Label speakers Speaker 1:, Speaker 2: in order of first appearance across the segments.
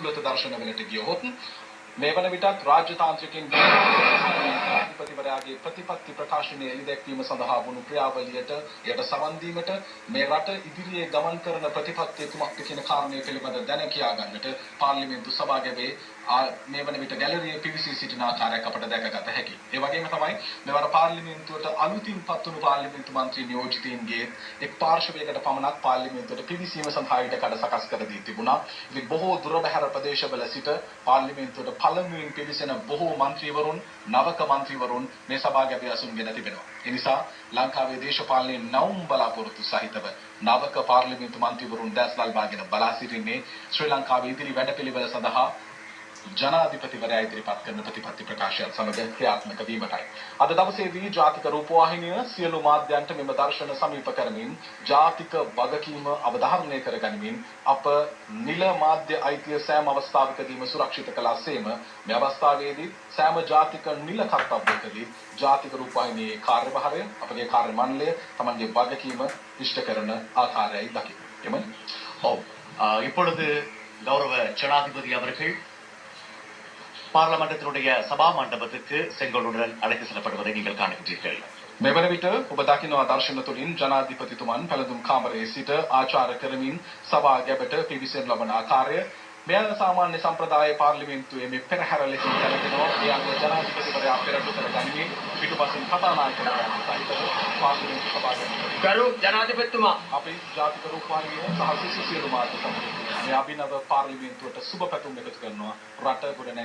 Speaker 1: ඇතුළත දර්ශනවලට ගියහොත් මේ වන විටත් රාජ්‍යතාන්ත්‍රිකින් අධිපතිවරයාගේ ප්‍රතිපත්ති ප්‍රකාශනය එළිදැක්වීම සඳහා වුණු ක්‍රියාවලියට යට සවන් දීමට මේ රට ඉදිරියේ ගමන් කරන ප්‍රතිපත්තිය කුමක්ද කියන කාරණය පිළිබඳ දැන කියා ගන්නට පාර්ලිමේන්තු සභාගමේ මේ වන විට ගැලරිය පිවිසී සිටින ආකාරයක් අපට දැකගත හැකි. ඒ වගේම තමයි මෙවර පාර්ලිමේන්තුවට අලුතින් පත්වුණු පාර්ලිමේන්තු මන්ත්‍රී නියෝජිතයින්ගේ එක් පාර්ශවයකට පමණක් පාර්ලිමේන්තුවට පිවිසීම සඳහා ඉඩ කඩ සකස් කර දී තිබුණා. ඉතින් බොහෝ දුරබැහැර ප්‍රදේශවල සිට පාර්ලිමේන්තුවට පළමුවෙන් පිවිසෙන බොහෝ මන්ත්‍රීවරුන් නවක මන්ත්‍රීවරුන් මේ සභාගැබේ අසුන්ගෙන තිබෙනවා. ඒ නිසා ලංකාවේ දේශපාලනයේ නවම් බලාපොරොත්තු සහිතව නවක පාර්ලිමේන්තු මන්ත්‍රීවරුන් දැස් වල්වාගෙන බලා සිටින්නේ ශ්‍රී ලංකාවේ ඉදිරි වැඩපිළිවෙළ සඳහා ජනාධිපතිවරයා ඉදිරිපත් කරන ප්‍රතිපත්ති ප්‍රකාශයත් සමග ක්‍රියාත්මක වීමටයි. අද දවසේදී ජාතික රූපවාහිනිය සියලු මාධ්‍යන්ට මෙම දර්ශන සමීප කරමින් ජාතික වගකීම අවධාරණය කරගනිමින් අප නිල මාධ්‍ය අයිතිය සෑම අවස්ථාවකදීම සුරක්ෂිත කළාසේම මේ අවස්ථාවේදී සෑම ජාතික නිල කර්තව්‍යකදී ජාතික රූපවාහිනියේ කාර්යභාරය අපගේ කාර්ය මණ්ඩලය තමන්ගේ වගකීම ඉෂ්ට කරන ආකාරයයි දකිමු. එමයි.
Speaker 2: ஓ ஆஹ், இப்பொழுது கௌரவ ஜனாதிபதி அவர்கள் பார்லமெண்டத்தினுடைய சபா மண்டபத்துக்கு செங்கோலுடன் அழைத்து செல்லப்படுவதை நீங்கள் காணுகின்றீர்கள்
Speaker 1: මෙවන විට ඔබ දකිනවා දර්ශන තුළින් ජනාධිපතිතුමන් පැළඳුම් කාමරයේ සිට ආචාර කරමින් සභා ගැබට පිවිසෙන් ලබන ආකාරය මෙය සාමාන්‍ය සම්ප්‍රදාය පාර්ලිමේන්තුවේ මේ පෙරහැර ලෙසින් දැනගෙනවා ඒ අනුව ජනාධිපතිවරයා පෙරටු කර ගනිමින් පිටුපසින් කතානායකවරයා සහිතව පාර්ලිමේන්තු සභාවට
Speaker 3: ගරු ජනාධිපතිතුමා.
Speaker 1: අපේ ජාතික රූපවාහිනිය සහ සිසු සියලු මාධ්‍ය සමග මේ අභිනව පාර්ලිමේන්තුවට සුබ පැතුම් එකතු කරනවා. රට ගොඩ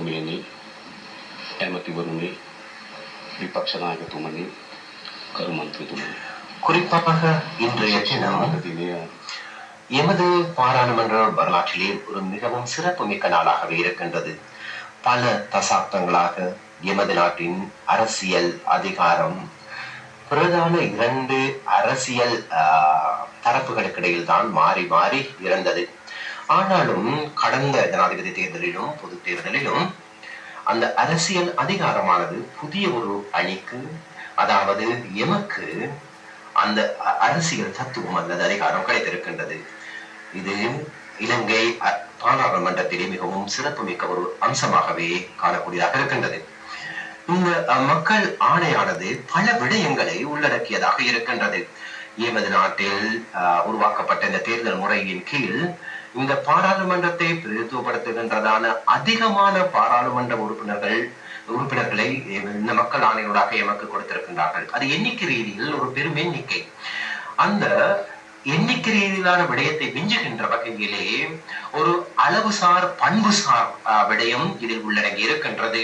Speaker 1: ಕುಟುಂಬಿಯಲ್ಲಿ
Speaker 4: ಹೆಮತಿ ವರುಣಿ ವಿಪಕ್ಷ ನಾಯಕ ತುಮನಿ கருமன்று துணை
Speaker 5: குறிப்பாக இன்றைய எமது பாராளுமன்ற வரலாற்றிலே ஒரு மிகவும் சிறப்புமிக்க நாளாகவே இருக்கின்றது. பல தசாப்தங்களாக எமது நாட்டின் அரசியல் அதிகாரம் பிரதான இரண்டு அரசியல் தரப்புகளுக்கிடையில் தான் மாறி மாறி இருந்தது. ஆனாலும் கடந்த ஜனாதிபதி தேர்தலிலும் பொது தேர்தலிலும் அந்த அரசியல் அதிகாரமானது புதிய ஒரு அணிக்கு அதாவது எமக்கு அந்த அரசியல் தத்துவம் அல்லது அதிகாரம் கிடைத்திருக்கின்றது. இது இலங்கை பாராளுமன்றத்திலே மிகவும் சிறப்புமிக்க ஒரு அம்சமாகவே காணக்கூடியதாக இருக்கின்றது. இந்த மக்கள் ஆணையானது பல விடயங்களை உள்ளடக்கியதாக இருக்கின்றது. எமது நாட்டில் அஹ், உருவாக்கப்பட்ட இந்த தேர்தல் முறையின் கீழ் இந்த பாராளுமன்றத்தை பிரதித்துவப்படுத்துகின்றதான அதிகமான பாராளுமன்ற உறுப்பினர்கள் உறுப்பினர்களை இந்த மக்கள் ஆணையர்களாக எமக்கு கொடுத்திருக்கின்றார்கள். அது எண்ணிக்கை ரீதியில் ஒரு பெரும் எண்ணிக்கை. அந்த எண்ணிக்கை ரீதியிலான விடயத்தை மிஞ்சுகின்ற வகையிலே ஒரு அளவுசார் பண்புசார் விடயம் இதில் உள்ளடங்கி இருக்கின்றது.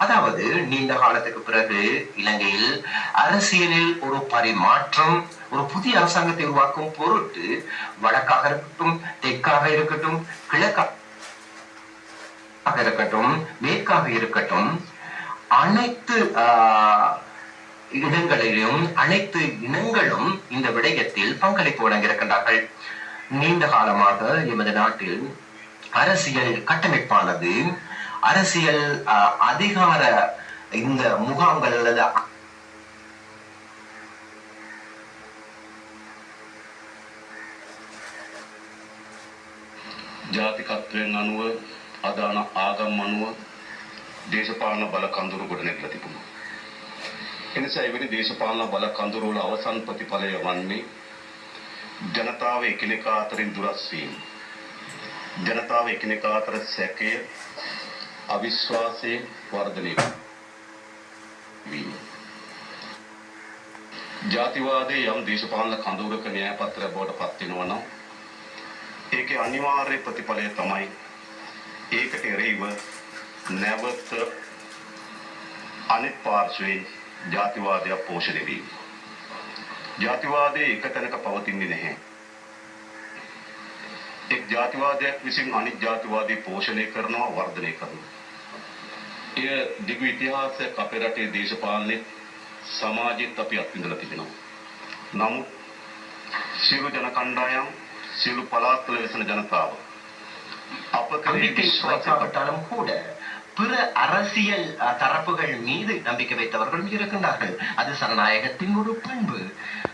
Speaker 5: அதாவது நீண்ட காலத்துக்கு பிறகு இலங்கையில் அரசியலில் ஒரு பரிமாற்றம் ஒரு புதிய அரசாங்கத்தை உருவாக்கும் பொருட்டு வடக்காக இருக்கட்டும் தெற்காக இருக்கட்டும் கிழக்காக இருக்கட்டும் மேற்காக இருக்கட்டும் அனைத்து ஆஹ், இடங்களிலும் அனைத்து இனங்களும் இந்த விடயத்தில் பங்களிப்பு வழங்கியிருக்கின்றார்கள். நீண்ட காலமாக எமது நாட்டில் அரசியல் கட்டமைப்பானது அரசியல் ஆஹ், அதிகார இந்த முகாம்கள் அல்லது
Speaker 4: ජාතිකත්වයෙන් අනුව අදාන ආගම් අනුව දේශපාලන බල කඳුරු ගොඩනැගිලා තිබුණා. එනිසා එවැනි දේශපාලන බල කඳුරු වල අවසන් ප්‍රතිඵලය වන්නේ ජනතාව එකිනෙකා අතරින් දුරස් වීම. ජනතාව එකිනෙකා අතර සැකය අවිශ්වාසයෙන් වර්ධනය වීම. ජාතිවාදයේ යම් දේශපාලන කඳවුරක න්‍යායපත්‍රය බවට පත් වෙනවා නම් ඒකේ අනිවාර්ය ප්‍රතිඵලය තමයි ඒකට එරෙහිව නැවත අනිත් පාර්ශ්වයෙන් ජාතිවාදය පෝෂණය වීම. ජාතිවාදයේ එක තැනක පවතින්නේ නැහැ. එක් ජාතිවාදයක් විසින් අනිත් ජාතිවාදී පෝෂණය කරනවා වර්ධනය කරනවා. එය දිගු ඉතිහාසයක් අපේ රටේ දේශපාලනේ සමාජෙත් අපි අත්විඳලා තිබෙනවා. නමුත් සියලු ජන කණ්ඩායම් සියලු පළාත්වල වෙසෙන ජනතාව අප කරේ
Speaker 5: நம்பிக்கை
Speaker 4: විශ්වාස
Speaker 5: வைக்காவிட்டாலும் கூட பிற அரசியல் அஹ், தரப்புகள் மீது நம்பிக்கை வைத்தவர்களும் இருக்கின்றார்கள் அது சனநாயகத்தின் ஒரு பண்பு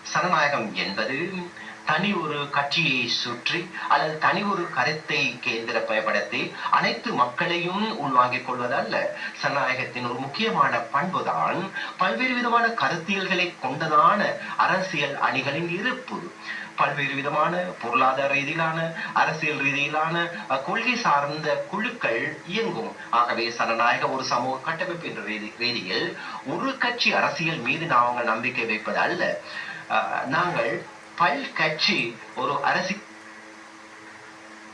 Speaker 5: சனநாயகம் என்பது தனி ஒரு கட்சியை சுற்றி அல்லது தனி ஒரு கருத்தை கேந்திர பயப்படுத்தி அனைத்து மக்களையும் உள்வாங்கிக் கொள்வதல்ல. சனநாயகத்தின் ஒரு முக்கியமான பண்புதான் பல்வேறு விதமான கருத்தியல்களை கொண்டதான அரசியல் அணிகளின் இருப்பு. பல்வேறு விதமான பொருளாதார ரீதியிலான அரசியல் ரீதியிலான அஹ், கொள்கை சார்ந்த குழுக்கள் இயங்கும். ஆகவே சனநாயக ஒரு சமூக கட்டமைப்பு என்ற ரீதி ரீதியில் ஒரு கட்சி அரசியல் மீது நாங்கள் நம்பிக்கை வைப்பது அல்ல நாங்கள் பல் கட்சி ஒரு அரசியல்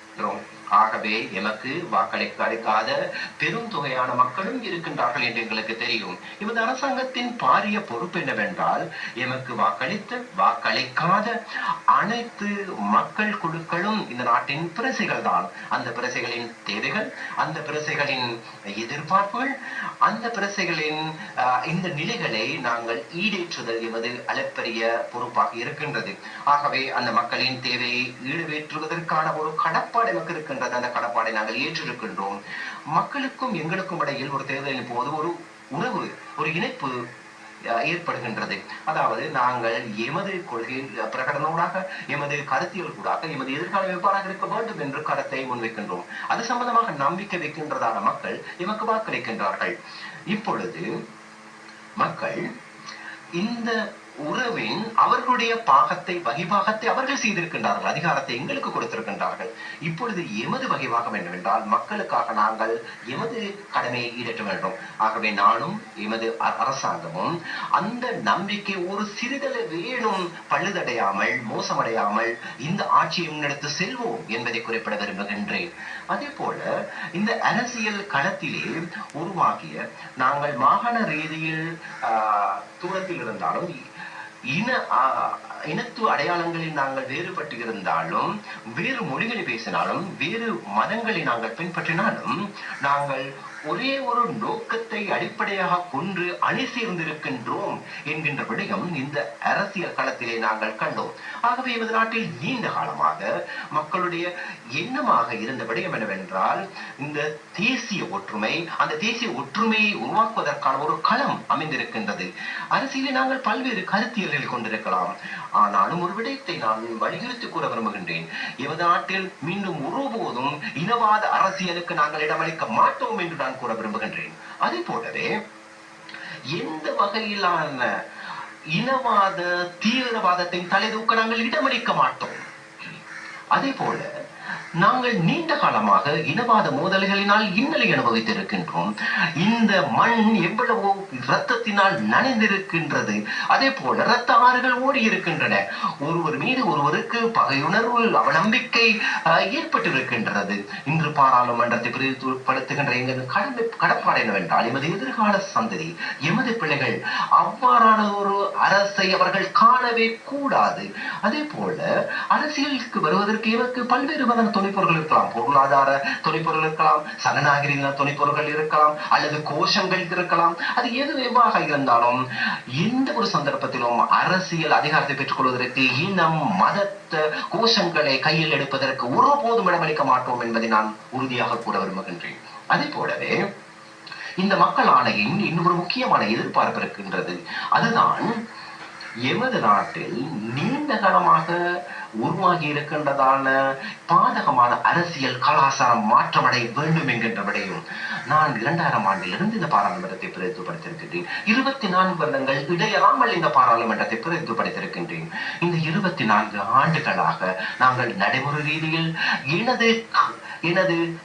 Speaker 5: இருக்கிறோம். ஆகவே எனக்கு வாக்களிக்க அளிக்காத பெரும் தொகையான மக்களும் இருக்கின்றார்கள் என்று எங்களுக்கு தெரியும். எமது அரசாங்கத்தின் பாரிய பொறுப்பு என்னவென்றால் எமக்கு வாக்களித்த வாக்களிக்காத அனைத்து மக்கள் குழுக்களும் இந்த நாட்டின் பிரசைகள் தான் அந்த பிரசைகளின் தேவைகள் அந்த பிரசைகளின் எதிர்பார்ப்புகள் அந்த பிரசைகளின் இந்த நிலைகளை நாங்கள் ஈடேற்றுதல் என்பது அளப்பரிய பொறுப்பாக இருக்கின்றது. ஆகவே அந்த மக்களின் தேவையை ஈடுபேற்றுவதற்கான ஒரு கடப்பாடு நமக்கு இருக்கின்றது. அந்த கடப்பாடை நாங்கள் ஏற்றிருக்கின்றோம். மக்களுக்கும் எங்களுக்கும் இடையில் ஒரு தேர்தலின் போது ஒரு உறவு ஒரு இணைப்பு ஏற்படுகின்றது. அதாவது நாங்கள் எமது கொள்கை பிரகடனோடாக எமது கருத்தியல் கூடாக எமது எதிர்காலம் எவ்வாறாக இருக்க வேண்டும் என்று கருத்தை முன்வைக்கின்றோம். அது சம்பந்தமாக நம்பிக்கை வைக்கின்றதான மக்கள் எமக்கு வாக்களிக்கின்றார்கள். இப்பொழுது மக்கள் இந்த உறவின் அவர்களுடைய பாகத்தை வகிபாகத்தை அவர்கள் செய்திருக்கின்றார்கள் அதிகாரத்தை எங்களுக்கு கொடுத்திருக்கின்றார்கள். இப்பொழுது எமது வகிபாகம் என்னவென்றால் மக்களுக்காக நாங்கள் எமது கடமையை ஈடற்ற வேண்டும். ஆகவே நானும் எமது அரசாங்கமும் அந்த நம்பிக்கை ஒரு சிறிதள வேணும் பழுதடையாமல் மோசமடையாமல் இந்த ஆட்சியை முன்னெடுத்து செல்வோம் என்பதை குறிப்பிட விரும்புகின்றேன். அதே போல இந்த அரசியல் களத்திலே உருவாகிய நாங்கள் மாகாண ரீதியில் ஆஹ், தூரத்தில் இருந்தாலும் இன ஆஹ், இனத்து அடையாளங்களில் நாங்கள் வேறுபட்டு இருந்தாலும் வேறு மொழிகளை பேசினாலும் வேறு மதங்களை நாங்கள் பின்பற்றினாலும் நாங்கள் ஒரே ஒரு நோக்கத்தை அடிப்படையாக கொன்று அணி சேர்ந்திருக்கின்றோம் என்கின்ற விடயம் இந்த அரசியல் களத்திலே நாங்கள் கண்டோம். ஆகவே எமது நாட்டில் நீண்ட காலமாக மக்களுடைய எண்ணமாக இருந்த விடயம் என்னவென்றால் இந்த தேசிய ஒற்றுமை அந்த தேசிய ஒற்றுமையை உருவாக்குவதற்கான ஒரு களம் அமைந்திருக்கின்றது. அரசியலில் நாங்கள் பல்வேறு கருத்தியல்களை கொண்டிருக்கலாம். ஆனாலும் ஒரு விடயத்தை நான் வலியுறுத்தி கூற விரும்புகின்றேன். எமது நாட்டில் மீண்டும் ஒருபோதும் இனவாத அரசியலுக்கு நாங்கள் இடமளிக்க மாட்டோம் என்று நான் கூற விரும்புகின்றேன். அதே போலவே எந்த வகையிலான இனவாத தீவிரவாதத்தின் தலைதூக்க நாங்கள் இடமளிக்க மாட்டோம். அதே போல நாங்கள் நீண்ட காலமாக இனவாத மோதல்களினால் இன்னலை அனுபவித்திருக்கின்றோம். இந்த மண் எவ்வளவோ இரத்தத்தினால் நனைந்திருக்கின்றது. அதே போல இரத்த ஆறுகள் ஓடி இருக்கின்றன ஒருவர் மீது ஒருவருக்கு பகையுணர்வு அவநம்பிக்கை ஏற்பட்டிருக்கின்றது. இன்று பாராளுமன்றத்தை பிரிவுபடுத்துகின்ற எங்கள் கடமை கடப்பாடு என்னவென்றால் எமது எதிர்கால சந்ததி எமது பிள்ளைகள் அவ்வாறான ஒரு அரசை அவர்கள் காணவே கூடாது. அதே போல அரசியலுக்கு வருவதற்கு இவருக்கு பல்வேறு மதன துணைப்பொருள் இருக்கலாம் பொருளாதார துணைப்பொருள் இருக்கலாம் சனநாகரிக துணைப்பொருள்கள் இருக்கலாம் அல்லது கோஷங்கள் இருக்கலாம் அது எது எவ்வாக இருந்தாலும் எந்த ஒரு சந்தர்ப்பத்திலும் அரசியல் அதிகாரத்தை பெற்றுக் கொள்வதற்கு இனம் மதத்த கோஷங்களை கையில் எடுப்பதற்கு ஒருபோதும் இடமளிக்க மாட்டோம் என்பதை நான் உறுதியாக கூற விரும்புகின்றேன். அதே போலவே இந்த மக்கள் ஆணையின் இன்னொரு முக்கியமான எதிர்பார்ப்பு இருக்கின்றது. அதுதான் எமது நாட்டில் நீண்ட காலமாக உருவாகி இருக்கின்றதான பாதகமான அரசியல் கலாச்சாரம் மாற்றமடைய வேண்டும் என்கின்றபடியும் நான் இரண்டாயிரம் ஆண்டிலிருந்து இந்த பாராளுமன்றத்தை பிரதித்துப்படுத்தியிருக்கின்றேன். இருபத்தி நான்கு வருடங்கள் இடையறாமல் இந்த பாராளுமன்றத்தை பிரதித்துப்படுத்தியிருக்கின்றேன். இந்த இருபத்தி நான்கு ஆண்டுகளாக நாங்கள் நடைமுறை ரீதியில் எனது எனது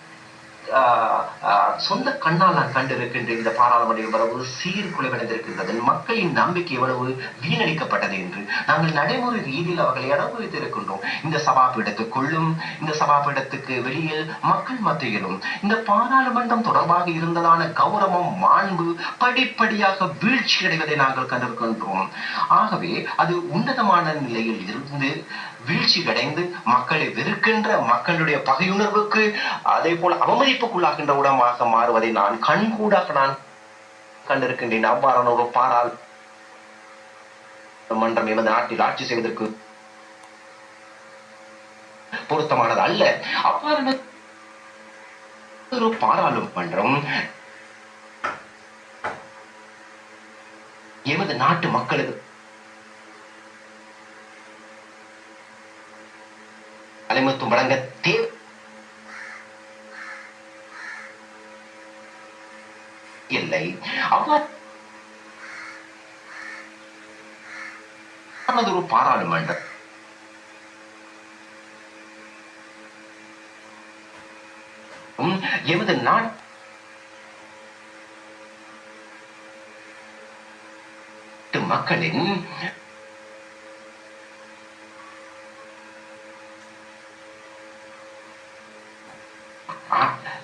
Speaker 5: சொந்த கண்ணால் நான் கண்டிருக்கின்ற இந்த பாராளுமன்ற எவ்வளவு சீர்குலைவடைந்திருக்கின்றது. மக்களின் நம்பிக்கை எவ்வளவு வீணடிக்கப்பட்டது என்று நாங்கள் நடைமுறை ரீதியில் அவர்களை அனுபவித்திருக்கின்றோம். இந்த சபாபீடத்துக்குள்ளும் இந்த சபாபீடத்துக்கு வெளியில் மக்கள் மத்தியிலும் இந்த பாராளுமன்றம் தொடர்பாக இருந்ததான கௌரவம் மாண்பு படிப்படியாக வீழ்ச்சி அடைவதை நாங்கள் கண்டிருக்கின்றோம். ஆகவே அது உன்னதமான நிலையில் இருந்து வீழ்ச்சி அடைந்து மக்களை வெறுக்கின்ற மக்களுடைய பகையுணர்வுக்கு அதே போல அவமதிப்புக்குள்ளாகின்ற உடமாக மாறுவதை நான் கண்கூடாக நான் கண்டிருக்கின்றேன். அவ்வாறான ஒரு பாரால் மன்றம் எமது நாட்டில் ஆட்சி செய்வதற்கு பொருத்தமானது அல்ல. அவ்வாறான ஒரு பாராளுமன்றம் எமது நாட்டு மக்களுக்கு அலைமுத்து வழங்க தேவை இல்லை. அவ்வாறு ஒரு பாராளுமன்றம். உம், எமது நாட்டு மக்களின்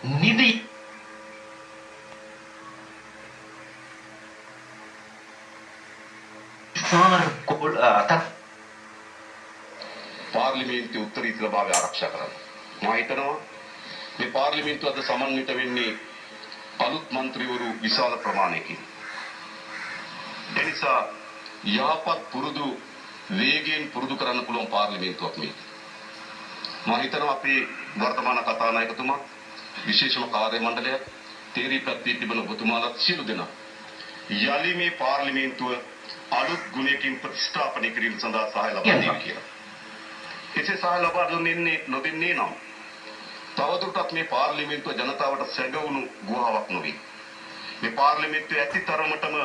Speaker 5: நிதி
Speaker 4: පාර්ලිමේන්තු උත්තරීතර භාවය ආරක්ෂා කරන්න. මම හිතනවා මේ පාර්ලිමේන්තුව අද සමන්විත වෙන්නේ අලුත් മന്ത്രിවරු විශාල ප්‍රමාණයකින්. එනිසා යහපත් පුරුදු වේගයෙන් පුරුදු කරන්න පුළුවන් පාර්ලිමේන්තුවක් මේ. මම හිතනවා අපේ වර්තමාන කතානායකතුමා විශේෂම කාර්ය මණ්ඩලය තේරී පැත්තේ තිබෙන ඔබතුමාලත් සියලු දෙනා යලි මේ පාර්ලිමේන්තුව අලුත් ගුණයකින් ප්‍රතිස්ථාපනය කිරීම සඳහා සහාය ලබා දෙන්න කියලා. එසේ සහාය ලබා දුන්නේ නොදෙන්නේ නම් තවදුරටත් මේ පාර්ලිමේන්තුව ජනතාවට සැඟවුණු ගුහාවක් නොවේ. මේ පාර්ලිමේන්තුව ඇති තරමටම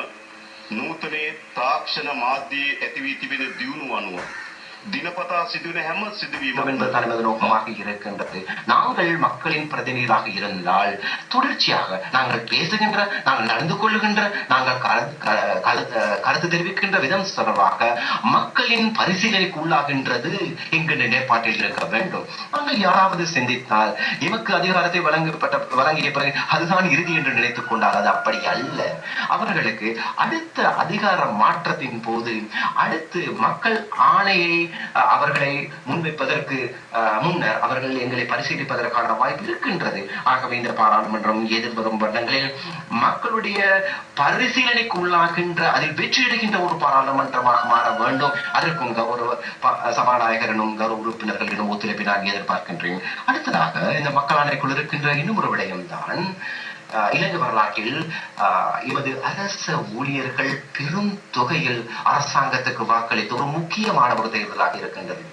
Speaker 4: නූතනයේ තාක්ෂණ මාධ්‍යයේ ඇති වී තිබෙන දියුණුව අනුව தினபதா சிதுவின ஹெம்மத் சிதுவீமம்
Speaker 5: என்பது தனது நோக்கமாக இருக்கின்றது. நாங்கள் மக்களின் பிரதிநிதியாக இருந்தால் தொடர்ச்சியாக நாங்கள் பேசுகின்ற நாங்கள் நடந்து கொள்ளுகின்ற நாங்கள் கருத்து தெரிவிக்கின்ற விதம் தொடர்பாக மக்களின் பரிசீலனைக்கு உள்ளாகின்றது இங்கு நிலைப்பாட்டில் இருக்க வேண்டும். நாங்கள் யாராவது சிந்தித்தால் இவக்கு அதிகாரத்தை வழங்கப்பட்ட வழங்கிய பிறகு அதுதான் இறுதி என்று நினைத்துக் கொண்டால் அது அப்படி அல்ல. அவர்களுக்கு அடுத்த அதிகார மாற்றத்தின் போது அடுத்து மக்கள் ஆணையை அவர்களை முன்வைப்பதற்கு முன்னர் அவர்கள் எங்களை பரிசீலிப்பதற்கான வாய்ப்பு இருக்கின்றது. ஆகவே இந்த பாராளுமன்றம் எதிர்வரும் வருடங்களில் மக்களுடைய பரிசீலனைக்கு உள்ளாகின்ற அதில் வெற்றியடைகின்ற ஒரு பாராளுமன்றமாக மாற வேண்டும். அதற்கும் கௌரவ ப- சபாநாயகரனும் கௌரவ உறுப்பினர்களிடம் ஒத்துழைப்பை நான் எதிர்பார்க்கின்றேன். அடுத்ததாக இந்த மக்களாணைக்குள் இருக்கின்ற இன்னும் ஒரு விடயம்தான் இலங்கை வரலாற்றில் இவது அரச ஊழியர்கள் பெரும் தொகையில் அரசாங்கத்துக்கு வாக்களித்த ஒரு முக்கியமான ஒரு தேர்தலாக இருக்கின்றது.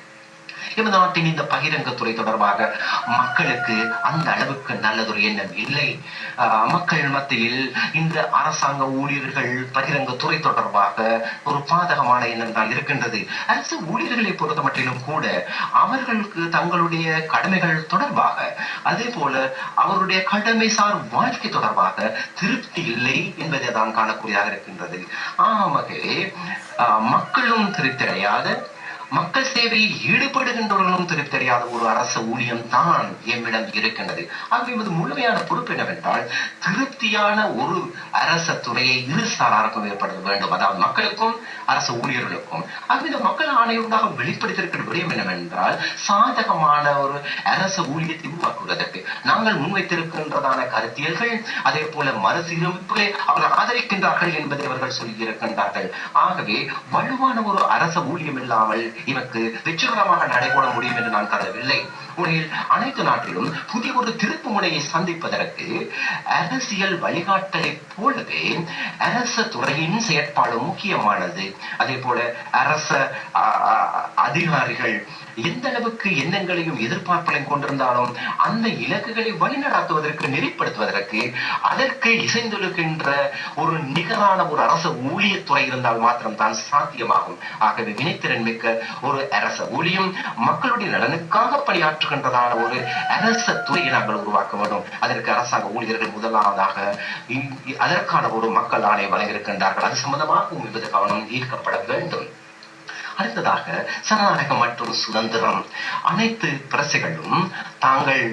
Speaker 5: எமது நாட்டின் இந்த பகிரங்கத்துறை தொடர்பாக மக்களுக்கு அந்த அளவுக்கு நல்லதொரு எண்ணம் இல்லை. ஆஹ் மக்கள் மத்தியில் இந்த அரசாங்க ஊழியர்கள் பகிரங்கத்துறை தொடர்பாக ஒரு பாதகமான எண்ணம் தான் இருக்கின்றது. அரசு ஊழியர்களை பொறுத்த மட்டிலும் கூட அவர்களுக்கு தங்களுடைய கடமைகள் தொடர்பாக அதே போல அவருடைய கடமை சார் வாழ்க்கை தொடர்பாக திருப்தி இல்லை என்பதை தான் காணக்கூடியதாக இருக்கின்றது. ஆகவே ஆஹ் மக்களும் திருப்தியடையாத மக்கள் சேவையில் ஈடுபடுகின்றவர்களும் திருப்தியடையாத ஒரு அரசு ஊழியம் தான் எம்மிடம் இருக்கின்றது. ஆகவே இது முழுமையான பொறுப்பு என்னவென்றால் திருப்தியான ஒரு அரச துறையை இரு சாராருக்கும் ஏற்படுத்த வேண்டும். அதாவது மக்களுக்கும் அரசு ஊழியர்களுக்கும் ஆகவே இந்த மக்கள் ஆணையூடாக வெளிப்படுத்தியிருக்கிற விடயம் என்னவென்றால் சாதகமான ஒரு அரசு ஊழியத்தை உருவாக்குவதற்கு நாங்கள் முன்வைத்திருக்கின்றதான கருத்தியல்கள் அதே போல மறுசீரமைப்புகளை அவர்கள் ஆதரிக்கின்றார்கள் என்பதை அவர்கள் சொல்லியிருக்கின்றார்கள். ஆகவே வலுவான ஒரு அரச ஊழியம் இல்லாமல் இவருக்கு வெற்றிகரமாக நடைபெற முடியும் என்று நான் கருதவில்லை. உண்மையில் அனைத்து நாட்டிலும் புதிய ஒரு திருப்பு முனையை சந்திப்பதற்கு அரசியல் வழிகாட்டலை போலவே அரச துறையின் செயற்பாடு முக்கியமானது. அதே போல அரச அதிகாரிகள் எந்த அளவுக்கு எண்ணங்களையும் எதிர்பார்ப்புகளையும் கொண்டிருந்தாலும் அந்த இலக்குகளை வழிநடாத்துவதற்கு நெறிப்படுத்துவதற்கு அதற்கு இசைந்தொழுகின்ற ஒரு நிகரான ஒரு அரச ஊழியத்துறை இருந்தால் மாத்திரம்தான் சாத்தியமாகும். ஆகவே வினைத்திறன் மிக்க ஒரு அரச ஊழியம் மக்களுடைய நலனுக்காக பணியாற்றுகின்றதான ஒரு அரச துறையை நாங்கள் உருவாக்க வேண்டும். அதற்கு அரசாங்க ஊழியர்கள் முதலாவதாக அதற்கான ஒரு மக்கள் ஆணை வழங்கியிருக்கின்றார்கள். அது சம்பந்தமாகவும் விபத்து கவனம் ஈர்க்கப்பட வேண்டும். அடுத்ததாக சனநாயகம் மற்றும் சுதந்திரம். அனைத்து பிரசைகளும் தாங்கள்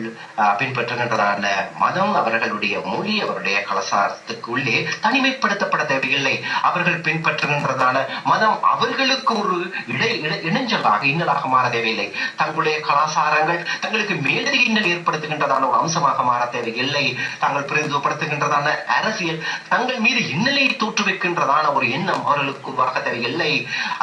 Speaker 5: பின்பற்றுகின்றதான மதம் அவர்களுடைய மொழி அவருடைய கலாச்சாரத்துக்குள்ளே தனிமைப்படுத்தப்பட தேவையில்லை. அவர்கள் பின்பற்றுகின்றதான மதம் அவர்களுக்கு ஒரு இடை இணைஞ்சலாக இன்னலாக மாற தேவையில்லை. தங்களுடைய கலாச்சாரங்கள் தங்களுக்கு மேலதிக இன்னல் ஏற்படுத்துகின்றதான ஒரு அம்சமாக மாற தேவையில்லை. தாங்கள் பிரதிநிதிப்படுத்துகின்றதான அரசியல் தங்கள் மீது இன்னலை தோற்றுவிக்கின்றதான ஒரு எண்ணம் அவர்களுக்கு வாக தேவையில்லை.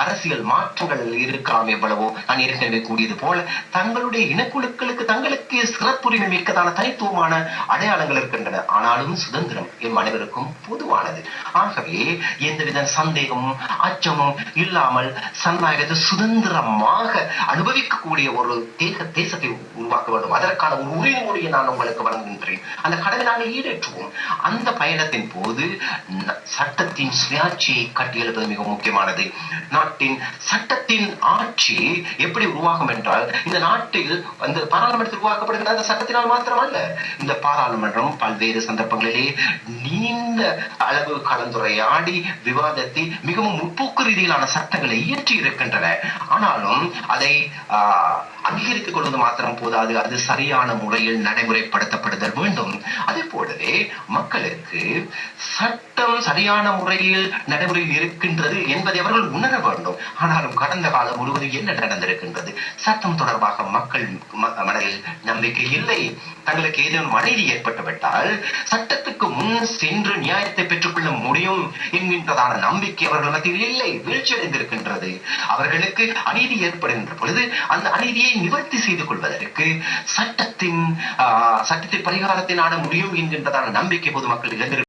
Speaker 5: அரசியல் மாற்றங்கள் இருக்கலாம் எவ்வளவோ நான் ஏற்கனவே கூடியது போல தங்களுடைய இனக்குழுக்களுக்கு தங்களுக்கு இலக்கிய சிறப்புரிமை மிக்கதான தனித்துவமான அடையாளங்கள் இருக்கின்றன. ஆனாலும் சுதந்திரம் எம் அனைவருக்கும் பொதுவானது. ஆகவே எந்தவித சந்தேகமும் அச்சமும் இல்லாமல் சன்னாயகத்தை சுதந்திரமாக அனுபவிக்கக்கூடிய ஒரு தேக தேசத்தை உருவாக்க வேண்டும். அதற்கான ஒரு உரிமையை நான் உங்களுக்கு வழங்குகின்றேன். அந்த கடமை நாங்கள் ஈடேற்றுவோம். அந்த பயணத்தின் போது சட்டத்தின் சுயாட்சியை கட்டியெழுப்பது மிக முக்கியமானது. நாட்டின் சட்டத்தின் ஆட்சி எப்படி உருவாகும் என்றால் இந்த நாட்டில் அந்த பாராளுமன்றத்தில் உருவாக்கப்படுகிற அந்த சட்டத்தினால் மாத்திரமல்ல இந்த பாராளுமன்றம் பல்வேறு சந்தர்ப்பங்களிலே நீண்ட அளவு கலந்துரையாடி விவாதத்தை மிகவும் முற்போக்கு ரீதியிலான சட்டங்களை இயற்றி இருக்கின்றன. ஆனாலும் அதை ஆஹ், அங்கீகரித்துக் கொள்வது மாத்திரம் போதாது அது சரியான முறையில் நடைமுறைப்படுத்தப்படுதல் வேண்டும். மக்களுக்கு சட்டம் சரியான முறையில் நடைமுறையில் இருக்கின்றது என்பதை அவர்கள் உணர வேண்டும். ஆனாலும் கடந்த காலம் முழுவதும் என்ன நடந்திருக்கின்றது? சட்டம் தொடர்பாக மக்கள் மனதில் நம்பிக்கை இல்லை. தங்களுக்கு ஏதேனும் அநீதி ஏற்பட்டுவிட்டால் சட்டத்துக்கு முன் சென்று நியாயத்தை பெற்றுக்கொள்ள முடியும் என்கின்றதான நம்பிக்கை அவர்கள் மத்தியில் இல்லை. வீழ்ச்சி அடைந்திருக்கின்றது. அவர்களுக்கு அநீதி ஏற்படுகின்ற பொழுது அந்த அநீதியை நிவர்த்தி செய்து கொள்வதற்கு சட்டத்தின் ஆஹ், சட்டத்தின் பரிகாரத்தை முடியும் என்கின்றதான நம்பிக்கை பொதுமக்கள் இழந்திருக்கிறார்கள்